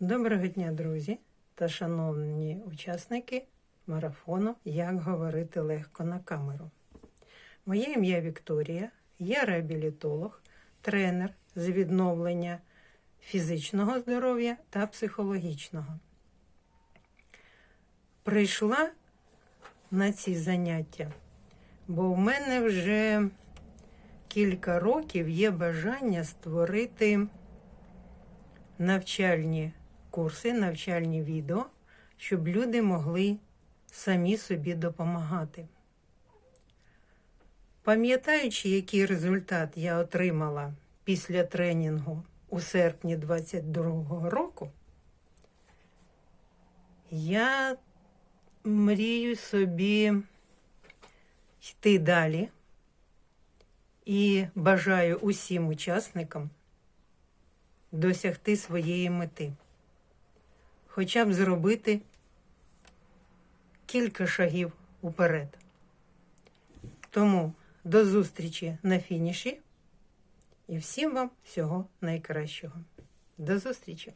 Доброго дня, друзі та шановні учасники марафону Як говорити легко на камеру. Моє ім'я Вікторія, я реабілітолог, тренер з відновлення фізичного здоров'я та психологічного. Прийшла на ці заняття, бо в мене вже кілька років є бажання створити навчальні курси, навчальні відео, щоб люди могли самі собі допомагати. Пам'ятаючи, який результат я отримала після тренінгу у серпні 22-го року, я мрію собі йти далі і бажаю усім учасникам досягти своєї мети, хоча б зробити кілька шагів уперед. Тому до зустрічі на фініші і всім вам всього найкращого. До зустрічі!